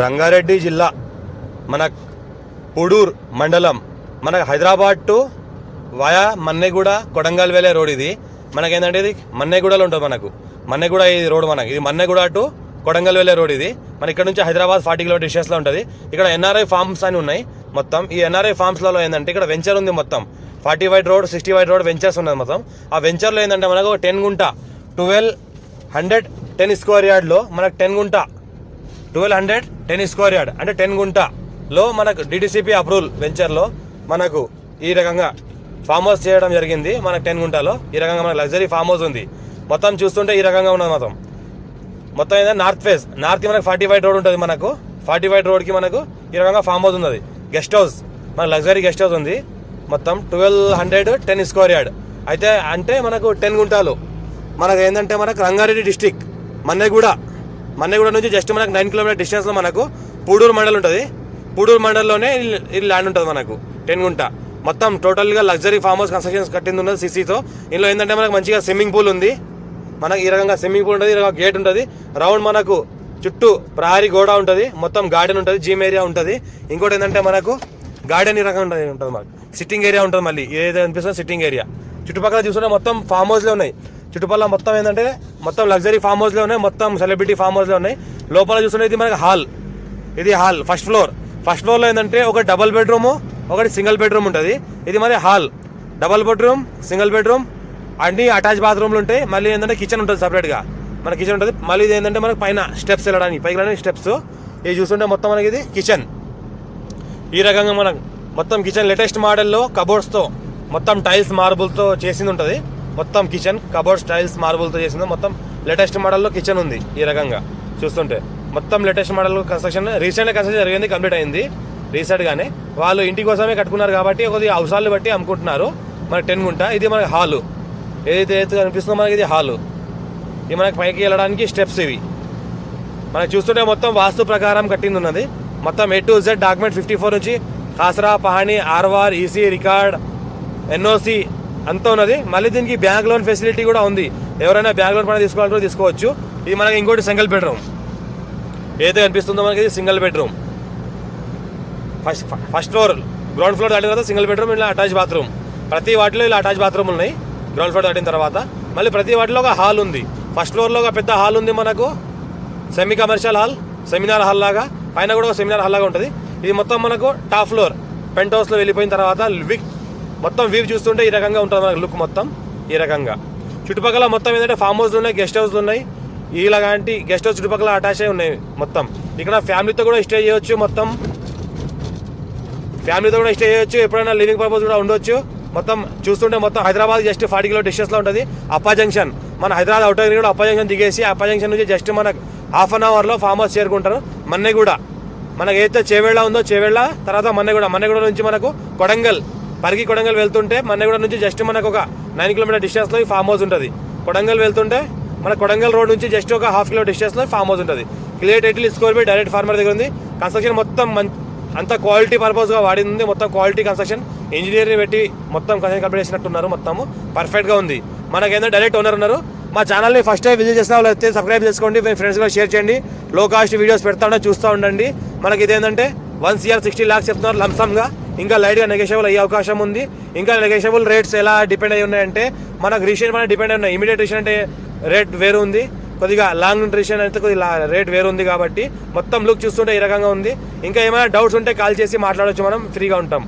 రంగారెడ్డి జిల్లా మన పొడూర్ మండలం మన హైదరాబాద్ టు వయా మన్నెగూడ కొడంగల్ వెళ్ళే రోడ్ ఇది. మనకేంటంటే ఇది మన్నెగూడలో ఉంటుంది మనకు. మన్నెగూడ ఇది రోడ్ మనకి. ఇది మన్నెగూడ టు కొడంగల్ వెళ్ళే రోడ్ ఇది. మన ఇక్కడ నుంచి హైదరాబాద్ ఫార్టీ కిలోమీటర్ డిస్టెన్స్లో ఉంటుంది. ఇక్కడ ఎన్ఆర్ఐ ఫార్మ్స్ అని ఉన్నాయి మొత్తం. ఈ ఎన్ఆర్ఐ ఫార్మ్స్లలో ఏంటంటే ఇక్కడ వెంచర్ ఉంది మొత్తం. Forty wide road sixty wide road ventures ఉన్నది మొత్తం. ఆ వెంచర్లో ఏంటంటే మనకు టెన్ గుంట ట్వెల్వ్ హండ్రెడ్ టెన్ స్క్వేర్ యార్డ్లో మనకు టెన్ గుంట twelve hundred ten square yard అంటే టెన్ గుంటలో మనకు డిడిసిపి అప్రూవల్ వెంచర్లో మనకు ఈ రకంగా ఫామ్ హౌస్ చేయడం జరిగింది. మనకు టెన్ గుంటలో ఈ రకంగా మనకు లగ్జరీ ఫామ్ హౌస్ ఉంది. మొత్తం చూస్తుంటే ఈ రకంగా ఉన్నది మొత్తం మొత్తం ఏంటంటే నార్త్ ఫేస్. నార్త్ మనకు ఫార్టీ ఫైవ్ రోడ్ ఉంటుంది మనకు. ఫార్టీ ఫైవ్ రోడ్కి మనకు ఈ రకంగా ఫామ్ హౌస్ ఉన్నది. Guest house. మన లగ్జరీ గెస్ట్ హౌస్ ఉంది. మొత్తం twelve hundred ten square yard. అయితే అంటే మనకు టెన్ గుంటాలు. మనకు ఏంటంటే మనకు రంగారెడ్డి డిస్టిక్. మన్నెగూడ. మన్నగూడ నుంచి జస్ట్ మనకు నైన్ కిలోమీటర్ డిస్టెన్స్లో మనకు పూడూరు మండల్ ఉంటుంది. పూడూరు మండల్లోనే ఈ- ల్యాండ్ ఉంటుంది మనకు టెన్ గుంట మొత్తం టోటల్గా లగ్జరీ ఫామ్ హౌస్ కన్స్ట్రక్షన్స్ కట్టింది ఉన్నది సిసితో ఇందులో ఏంటంటే మనకు మంచిగా స్విమ్మింగ్ పూల్ ఉంది. మనకు ఈ రకంగా స్విమ్మింగ్ పూల్ ఉంటుంది ఈ రకంగా గేట్ ఉంటుంది. రౌండ్ మనకు చుట్టూ ప్రహరీ గోడ ఉంటుంది మొత్తం గార్డెన్ ఉంటుంది జిమ్ ఏరియా ఉంటుంది. ఇంకోటి ఏంటంటే మనకు గార్డెన్ ఈ రకంగా ఉంటుంది ఉంటుంది మనకు. సిట్టింగ్ ఏరియా ఉంటుంది మళ్ళీ. ఏదైతే అనిపిస్తుందో సిట్టింగ్ ఏరియా చుట్టుపక్కల చూసుకుంటే మొత్తం ఫామ్ హౌస్లో ఉన్నాయి. చుట్టుపక్కల మొత్తం ఏంటంటే మొత్తం లగ్జరీ ఫామ్ హౌస్లో ఉన్నాయి మొత్తం సెలబ్రిటీ ఫామ్ హౌస్లో ఉన్నాయి. లోపల చూసుకుంటే ఇది మనకి హాల్ ఇది హాల్ ఫస్ట్ ఫ్లోర్ ఫస్ట్ ఫ్లోర్లో ఏంటంటే ఒక డబల్ బెడ్రూమ్ ఒకటి సింగిల్ బెడ్రూమ్ ఉంటుంది. ఇది మరి hall double bedroom single bedroom అన్ని అటాచ్ బాత్రూమ్లు ఉంటాయి. మళ్ళీ ఏంటంటే కిచెన్ ఉంటుంది సపరేట్గా మన కిచెన్ ఉంటుంది. మళ్ళీ ఇది ఏంటంటే మనకి పైన స్టెప్స్ వెళ్ళడానికి పైకి వెళ్ళడానికి స్టెప్స్ ఇది చూస్తుంటే మొత్తం మనకి ఇది కిచెన్ ఈ రకంగా మనం మొత్తం కిచెన్ లేటెస్ట్ మోడల్లో కబోర్డ్స్తో మొత్తం టైల్స్ మార్బుల్తో చేసింది ఉంటుంది. మొత్తం కిచెన్ కబోర్డ్ స్టైల్స్ మార్బుల్తో చేసింది. మొత్తం లేటెస్ట్ మోడల్లో కిచెన్ ఉంది ఈ రకంగా. చూస్తుంటే మొత్తం లేటెస్ట్ మోడల్ కన్స్ట్రక్షన్ రీసెంట్గా కన్స్ట్రక్షన్ జరిగింది కంప్లీట్ అయింది. రీసెంట్గానే వాళ్ళు ఇంటి కోసమే కట్టుకున్నారు కాబట్టి కొద్దిగా అవసరాలు బట్టి అమ్ముకుంటున్నారు. మనకి టెన్ గుంట ఇది మనకి హాలు ఏదైతే కనిపిస్తుందో మనకి ఇది హాలు ఇది మనకి పైకి వెళ్ళడానికి స్టెప్స్ ఇవి. మనకి చూస్తుంటే మొత్తం వాస్తు ప్రకారం కట్టింది ఉన్నది. మొత్తం A to Z document fifty four నుంచి కాసరా పహాణి ఆర్వార్ ఈసీ రికార్డ్ ఎన్ఓసి అంత ఉన్నది. మళ్ళీ దీనికి బ్యాంక్ లోన్ ఫెసిలిటీ కూడా ఉంది. ఎవరైనా బ్యాంక్ లోన్ పైన తీసుకోవాలంటే తీసుకోవచ్చు. ఇది మనకి ఇంకోటి సింగిల్ బెడ్రూమ్ ఏదైతే కనిపిస్తుందో మనకి ఇది single bedroom first first floor ground floor దాటిన తర్వాత సింగిల్ బెడ్రూమ్ ఇలా అటాచ్ బాత్రూమ్ ప్రతి వాటిలో ఇలా అటాచ్ బాత్రూమ్ ఉన్నాయి. గ్రౌండ్ ఫ్లోర్ దాటిన తర్వాత. మళ్ళీ ప్రతి వాటిలో ఒక హాల్ ఉంది. ఫస్ట్ ఫ్లోర్లో ఒక పెద్ద హాల్ ఉంది మనకు. Semi commercial hall seminar hall లాగా. పైన కూడా ఒక సెమినార్ హాల్ లాగా ఉంటుంది. ఇది మొత్తం మనకు టాప్ ఫ్లోర్ పెంట్ హౌస్లో వెళ్ళిపోయిన తర్వాత విక్ మొత్తం వ్యూ చూస్తుంటే ఈ రకంగా ఉంటుంది మనకు లుక్ మొత్తం ఈ రకంగా. చుట్టుపక్కల మొత్తం ఏంటంటే ఫామ్ హౌస్ ఉన్నాయి గెస్ట్ హౌస్ ఉన్నాయి. ఇలాంటి గెస్ట్ హౌస్ చుట్టుపక్కల అటాచ్ అయి ఉన్నాయి మొత్తం. ఇక్కడ ఫ్యామిలీతో కూడా స్టే చేయొచ్చు మొత్తం. ఫ్యామిలీతో కూడా స్టే చేయొచ్చు ఎప్పుడైనా లివింగ్ పర్పస్ కూడా ఉండొచ్చు. మొత్తం చూస్తుంటే మొత్తం హైదరాబాద్ జస్ట్ ఫార్టీ కిలో డిస్టెన్స్లో ఉంటుంది. అప్పా జంక్షన్ మన హైదరాబాద్ అవుటర్ కూడా అప్పా జంక్షన్ దిగేసి అప్పా జంక్షన్ నుంచి జస్ట్ మనకు హాఫ్ అన్ అవర్లో ఫామ్ హౌస్ చేరుకుంటారు. మన్నెగూడ. మనకు ఏదైతే చేవేళ్ళ ఉందో చేవేళ్ళ తర్వాత మన్నెగూడ. మన్నెగూడ నుంచి మనకు కొడంగల్. పరిగి కొడంగల్ వెళ్తుంటే మన్నెగూడ నుంచి జస్ట్ మనకు ఒక నైన్ కిలోమీటర్ డిస్టెన్స్లో ఈ ఫామ్ హౌస్ ఉంటుంది. కొడంగల్ వెళ్తుంటే మన కొడంగల్ రోడ్ నుంచి జస్ట్ ఒక హాఫ్ కిలో డిస్టెన్స్లో ఫామ్ హౌస్ ఉంటుంది. Clear title score by direct farmer దగ్గర ఉంది. కన్స్ట్రక్షన్ మొత్తం అంత క్వాలిటీ పర్పస్గా వాడింది. మొత్తం క్వాలిటీ కన్స్ట్రక్షన్ ఇంజనీర్ని పెట్టి మొత్తం కన్స్ట్రక్షన్ కంప్లీట్ చేసినట్టున్నారు మొత్తము. పర్ఫెక్ట్గా ఉంది. మనకేందో డైరెక్ట్ ఓనర్ ఉన్నారు. మా ఛానల్ని ఫస్ట్ టైం విజిట్ చేసిన వాళ్ళు అయితే సబ్స్క్రైబ్ చేసుకోండి. మీ ఫ్రెండ్స్ కూడా షేర్ చేయండి. లో కాస్ట్ వీడియోస్ పెడతా ఉండే చూస్తూ ఉండండి. మనకి ఇదేంటంటే వన్ సిఆర్ సిక్స్టీ ల్యాక్స్ చెప్తున్నారు లంసమ్గా ఇంకా లైట్గా నెగోషియబుల్ అయ్యే అవకాశం ఉంది. ఇంకా నెగోషియబుల్ రేట్స్ ఎలా డిపెండ్ అయి ఉన్నాయంటే మనకు రీషన్ మన డిపెండ్ అయి ఉన్నాయి ఇమీడియట్ రీషన్ అంటే రేట్ వేరు ఉంది. కొద్దిగా లాంగ్ రీషన్ అయితే కొద్దిగా రేట్ వేరు ఉంది కాబట్టి మొత్తం లుక్ చూస్తుంటే ఈ రకంగా ఉంది. ఇంకా ఏమైనా డౌట్స్ ఉంటే కాల్ చేసి మాట్లాడొచ్చు మనం ఫ్రీగా ఉంటాం.